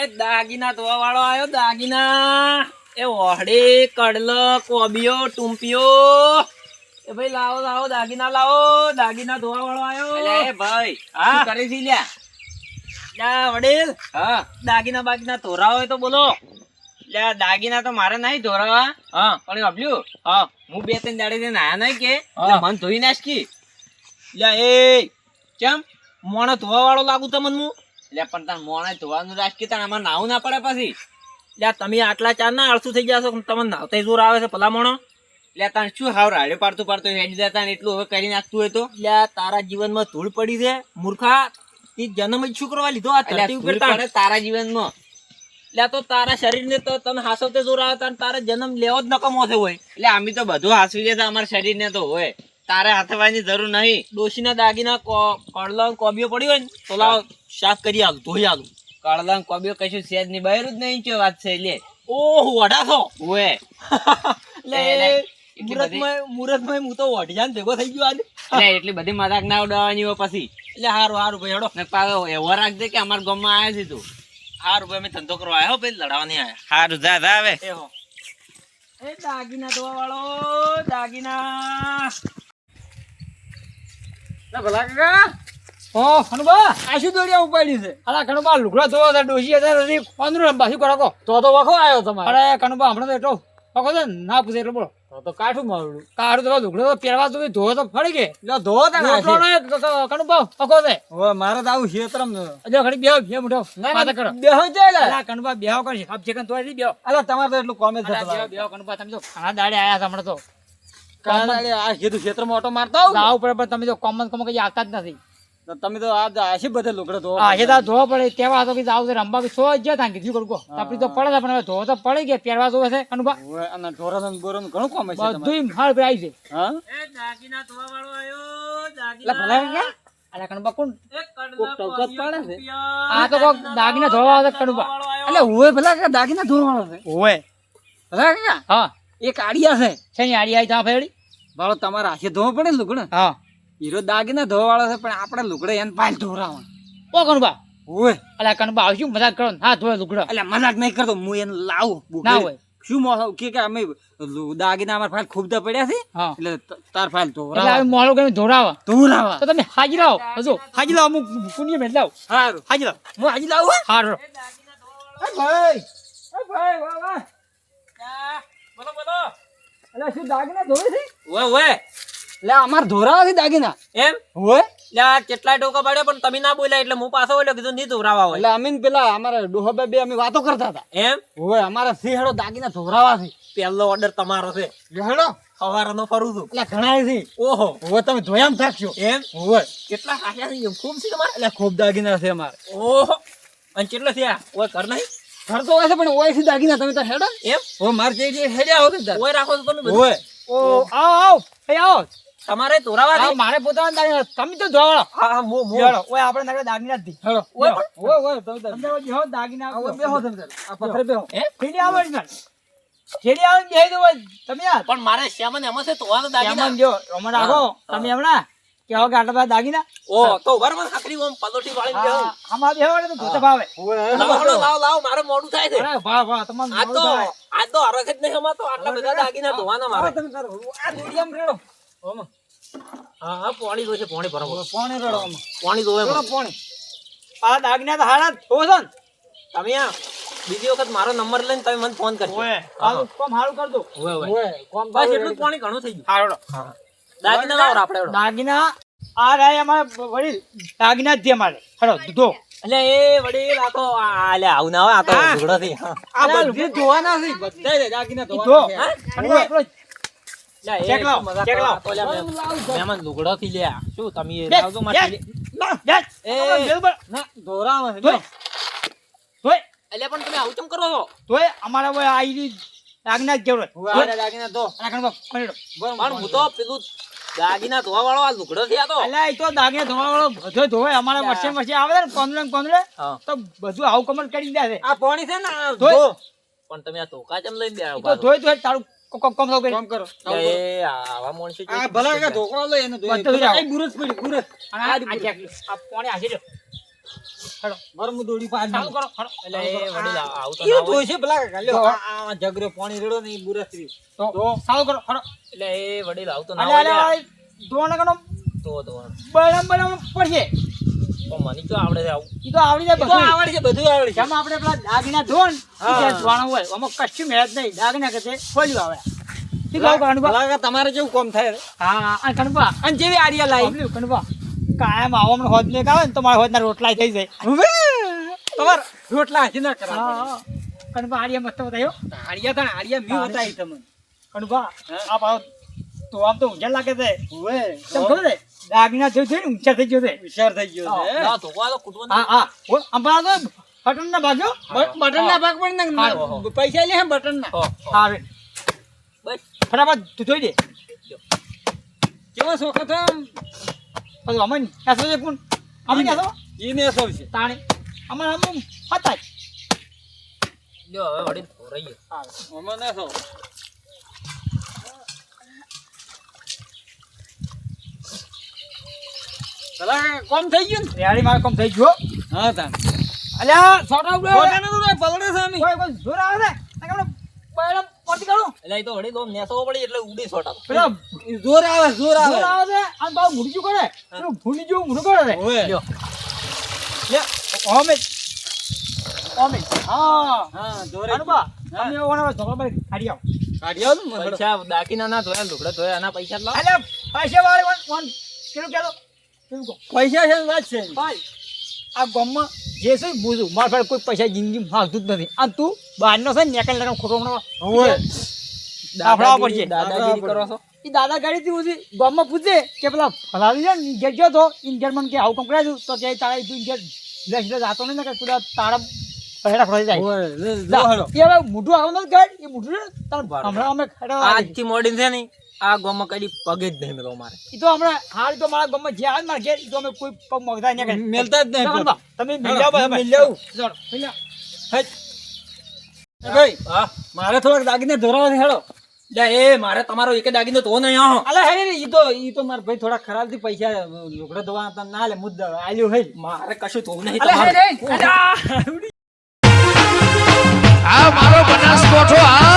એ દાગીના ધોવા વાળો આવ્યો દાગીના. એ ઓહડી કડલ કોબીઓ ટુંપીઓ. એ ભાઈ લાવો લાવો દાગીના લાવો. દાગીના ધોવા વાળો આવ્યો એ ભાઈ હા? કરે છે લ્યા? લ્યા વડીલ હા. દાગીના બાગીના ધોરા હોય તો બોલો. લ્યા દાગીના તો મારે નહીં ધોરાવા. હા. પણ અભલ્યું હા. હું બે ત્રણ દાડે થી નાયા નહીં કે મન ધોઈ નાખી. લ્યા એ કેમ મોણો ધોવા વાળો લાગુ તમને હું? લ્યા પણ તાર મોણે ધોવાનું રાખી તાર આમાં નાવું ના પડે પછી. લ્યા તમે આટલા ચાર ના આળસુ થઈ ગયા છો તમને નાવતા જોર આવે છે ભલા મોણો. લ્યા તાર શું હાવ રાડે પાડતું પાડતું હેડી જતા એટલું હવે કરી નાખતું હોય તો? લ્યા તારા જીવનમાં ધૂળ પડી છે મૂર્ખા. તે જન્મ જ શું કરવા લીધો આ ધરતી ઉપર તારા જીવનમાં. લ્યા તો તારા શરીરને તો તને હાસવતે જોર આવે તાર તારે જન્મ લેવો જ નકમો છે હોય. એટલે અમે તો બધું હાસવી લેતા અમારા શરીર ને તો હોય. તારે હાથવાની જરૂર નહીં. ડોશીના દાગીના કો- ને કોબીઓ પડ્યો હોય ને તો લાવ. શાક કરી આલું ધોઈ આલું. કળદા કોબીઓ કશું સેજની બહાર જ નહીં છે વાત છે લે. ઓહ વડાસો ઓએ. લે મુરતમાં મુરતમાં હું તો વઢી જાન ભેગો થઈ ગયો આજે એટલે એટલી બધી મજાક ના ઉડાવવાની હોય પછી. એટલે હારું હારું ભાઈ હેડો. ને પાછો એવો રાખજે કે અમારા ગામમાં આવ્યા છે તું. હારું ભાઈ મેં ધંધો કરવા આવ્યો ભાઈ લડાવા નહીં આવ્યા હારું જા જા હવે. એ હો. એ દાગીના ધોવા વાળો દાગીના ભલા કાકા. ઓ ખણબા આ શું દોડિયા ઉપાડી છે? અલા ખણબા લુગડા ધોવા હતા ડોસી હતા નથી પાંદરું લંબા શું તો તો વખો આવ્યો તમારે. અરે ખણબા હમણાં તો એટલો વખો છે ના પૂછે એટલો બોલો. તો તો કાઠું મારું. કાઠું તો લુગડો તો પહેરવા તો ધોવો તો ફળી ગયે. લ્યો ધોવો તા વખો છે. હવે મારે તો આવું ક્ષેત્રમ ખડી બેહો બે મુઠો માથે કરો. બેહો જાય અલા કણબા બેહો કરશે આપ બેહો. અલા તમારે તો એટલું કોમે અલા, બેહો તમે તો દાડે આયા હતા હમણાં તો. આ ક્ષેત્રમાં ઓટો મારતા આવો? પણ તમે તો કોમન કોમન કઈ આવતા જ નથી. તમે તો આ આશી બધે લુગડો ધો આ એ ધો ધોવા પડે તેવા તો કીધું આવશે રંબા બી સો જ ત્યાં કીધું કડકો તપડી તો પડે પણ હવે ધોવા તો પડે ગયા પહેરવા જોવે છે અનુભવ. હવે અને ઢોરાનું બોરાનું ઘણું કામ છે તમારે. બધું હાલ પર આવી છે હા? એ દાગીના ધોવા વાળો આયો દાગીના. ભલા કાકા અલા કણબા કોણ? કોક ટવકત પાડે છે. આ તો કોક દાગીના ધોવા આવે કણબા. એટલે હોય ભલા કે દાગીના ધોવાનો છે? હોય. ભલા કે હા. એક આડિયા છે. છે આડિયા આડી આવી ત્યાં ફેડી ભાળો તમારે હાથે ધોવા પડે લુગડા? હા. હીરો દાગીના ધોવા વાળો છે પણ આપણે લુગડે એને પાલ ધોરાવા ઓ કણબા ઓય. અલા કણબા આવશું મજાક કરો હા ધોય લુગડો. એટલે મજાક નહીં કરતો હું એને લાવું ના હોય. શું મોહ કે કે અમે દાગીના અમારા ફાઇલ ખૂબતા પડ્યા છે? એટલે તાર ફાઇલ એટલે ધોરાવા આવી મોડું કરીને ધોરાવા ધોરાવા તો તમે હાજી લાવો. હજુ હાજી લાવો હું પુણ્ય મેં લાવ. હારું. હાજી લાવ. હું આજે લાવું હારો એ ભાઈ એ ભાઈ વાહ વાહ. બોલો બોલો. એટલે શું દાગીના ધોવે છે? ઓય ઓય. એટલે અમાર ધોરાવાથી દાગીના. એમ? હોય? લે કેટલાય ટોકા પડે પણ તમે ના બોલ્યા એટલે હું પાછો બોલ્યો કીધું નહીં ધોરાવા હોય. એટલે અમે પેલા અમારે ડોહા બે અમે વાતો કરતા હતા. એમ? હોય અમારે સિંહડો દાગીના ધોરાવાથી પહેલો ઓર્ડર તમારો છે. હેડો. સવારનો ફરું છું. એટલે ઘણા છે. ઓહો. હવે તમે ધોયામ થાકશો. એમ? હોય. કેટલા ખાયા છે ખૂબ છે તમારે? એટલે ખૂબ દાગીના છે અમારે. ઓહો. અને કેટલો થયા? ઓય કર નહીં? ઘર તો હોય છે પણ ઓયથી દાગીના. તમે તો હેડો. એમ? હો મારે જે જે હેડ્યા હોય ઓય રાખો તો તમે ઓય ઓ આવો આવો. આવો. તમારે તોરાવા દે. મારે પોતાના દાગીના તમે તો ધોવાળો હા હા મો મો. હેડો ઓય આપણે નકર દાગીના જ દી. હેડો ઓય ઓય હોય તમે તો અંદર બેહો દાગી ના ઓય બેહો તમે આ પથરે બેહો હે. છેડી આવો ને ના છેડી આવો બેહી દો તમે યાર. પણ મારે શ્યામન એમાં છે ધોવાનો દાગીના. કેમન જો રમણ આવો. તમે હમણાં કેવો કે આટલા દાગી દાગીના? ઓ તો ઊભા રહો મને હાકડી ઓમ પલોટી વાળી બેહો. હા, આમાં બેહો તો ભૂત ભાવે. લાવ લાવ લાવો મારે મોડું થાય છે. અરે વાહ વાહ તમારું તો મોડું થાય. આ તો હરખ જ નહીં હમા તો આટલા બધા દાગીના ધોવાના મારે. તમે આ દુડિયામ રેડો. ઓમાં. હા હા પાણી જોઈશે પાણી ભરો. પાણી રેડો ઓમાં પાણી ધોવે પાણી. આ દાગીના તો હારા જ ધોવો છો ને. તમે આ બીજી વખત મારો નંબર લઈને તમે મને ફોન કરજો. હારું કામ હારું કરજો. ઓય ઓય. કોમ બસ એટલું પાણી ઘણું થઈ ગયું. હારો દાગીના લાવો આપણે દાગીના આ રહ્યા અમારે વડીલ. દાગીના જ દે અમારે. હેડો ધો એટલે એ વડીલ આખો આલે આવું ના હોય આ તો ઝઘડો થઈ આ બધી ધોવાના છે. બધા દાગીના ધોવાના છે. આપણો ચેક લાવો, ચેક કરો? લાવો. આ તો લે, મેમ- મહેમાન લુગડો થી લ્યા. શું તમે લાવજો મારી ના, એ. એટલે પણ તમે આવું કરો છો. અમારે દાગીના જરૂરત પણ હું તો પેલું ધોવા વાળો આ લુગડો થયા આ તો. તો દાગીના ધોવા વાળો બધો ધોવે. અમારે વર્ષે વર્ષે આવે ને કોંદડે ને તો બધું આવું કમર કરી દે છે. આ પાણી છે ને ધો. પણ તમે આ ધોકા ચમ લઈને બે બેઠા તો ધોઈ ધોઈ તારું કોમ. કરો. એ આવા માણસો આ ભલા કાકા ધોકો લો એને ધોઈ બધું જ આવો. આ બુરસ પડી બુરસ અને આ- આ ચેક લો. આ પાણી હાંસી લો. હેડો. મારે દોડી પાડ ચાલુ કરો હેડો. એટલે વડીલ આ- તો ના હોય. છે પેલા કાલ્યો તો- આ- આ જગરો પાણી રેડો ને ઈ બુરસરી તો ચાલુ કરો હેડો. એટલે એ વડીલ આવું તો ના હોય. અલે લ્યા. અલે ધોવાના કનો તો તો બળમ બળમ પડશે. મને તો આવડે છે આવું? ઈ તો આવડી જાય બધું આવડે છે બધું આવડે છે. આપણે પેલા દાગીના ધોન. ધોવાનું હોય આમાં કશું મેળ જ નહીં. દાગીના કરતે ખોલ્યું આવે. તમારે કેવું કોમ થાય હા અને કણબા અને જેવી આડિયા સાંભળ્યું કણબા કાયમ આવો હમણાં હોજ ને આવે ને તો મારા હોજના રોટલા થઈ જાય. તમારે રોટલા હજી ના કરા. કણબા આડિયા મસ્ત બતાયો આડિયા તા આડિયા મી. બતાવી તમને. કણબા આપ આ ભાવ તો આમ તો ઊંઝા લાગે છે. હવે તને ખબર છે? દાગીના જોઈ છે ને ઊંચા થઈ ગયો છે. હોશિયાર થઈ ગયો છે? હા તો તો કૂટવાનું હા હા. બોલ અંબાળા તો બટન ના ભાગ્યો બટન ના ભાગ પણ ના પૈસા લે બટન ના હો, બસ. ફટાફટ તું જોઈ દે. કેવો શોખ હતો પણ અમન એસો છે કોણ અમન એસો ઈ ને સૌ છે તાણી. અમન અમન પતાય જો હવે વડી રહી હા. અમન ના પેલા કોમ થઈ ગયું ને? રેડી મારે કોમ થઈ ગયો હા. તા અલ્યા છોટા ઉડે ખોટા નતું રે, પલળે છે આમી. કોઈ કોઈ જોર આવે ને આપણે પહેલા એટલે તો નેસો પડી એટલે ઉડી છોટા. પેલા જોર આવે જોર આવે. જોર આવે છે? બાવ મુડજુ કરે. પેલું ભૂલી જેવું મુડું કરે લ્યો. લે ઓમે. ઓમે. હા. હા જોર. અનુબા તમે ઓના ધોકા પર કાઢી આવો. કાઢી આવો પૈસા દાકીના ના ધોયા લુગડા ધોયા આના પૈસા લાવો. અલ્યા પૈસા વાળે કેલો કેવું કહો પૈસા છે વાત છે. આ ગામમાં જે છે એ બુઝું મારા પાસે કોઈ પૈસા જિંદગી હાલતું જ નથી. આ તું બહારનો છે ને નેકલ લગન ખોટો. દાફડાવા પડશે. દાદાગીરી કરો છો? એ દાદા ગાડીથી ઉધી ગામમાં પૂછે કે પેલા ફલાવી છે ને ઘેર ગયો તો ઇન્જર મને કે આવું કંકડા કરાવ્યું તો? કે તારા તું ઇન્જર લેસ લેસ આતો નહીં ને કે તું તારા પહેરા ફરી જાય. એ હવે મોઢું જ ગાડ એ મોઢું તાર હમણાં અમે ખેડા આજથી મોડી છે ને આ ગામમાં કદી પગે જ નહીં મેલો મારે. એ તો હમણાં હાલ તો મારા ગામમાં જે આવે ને મારા ઘેર તો અમે કોઈ પગ મગતા નહીં કરે મેલતા જ નહીં તમે મિલ્યા હાલો, ભાઈ. મિલ્યા આવું. ચાલો, મિલ્યા. હેટ. ભાઈ હા? મારે થોડાક દાગીને ધોરાવા છે, હેડો. એ મારે તમારો એક દાગીનો તો નહીં આહો અલે હે ઈ તો ઈ તો મારા ભાઈ થોડા ખરાબથી પૈસા લોકડો દવા હતા ના લે મુદ્દા આલ્યો હે. મારે કશું તો નહીં અલે, હે તમારું. આ મારો બનાસકોઠો આ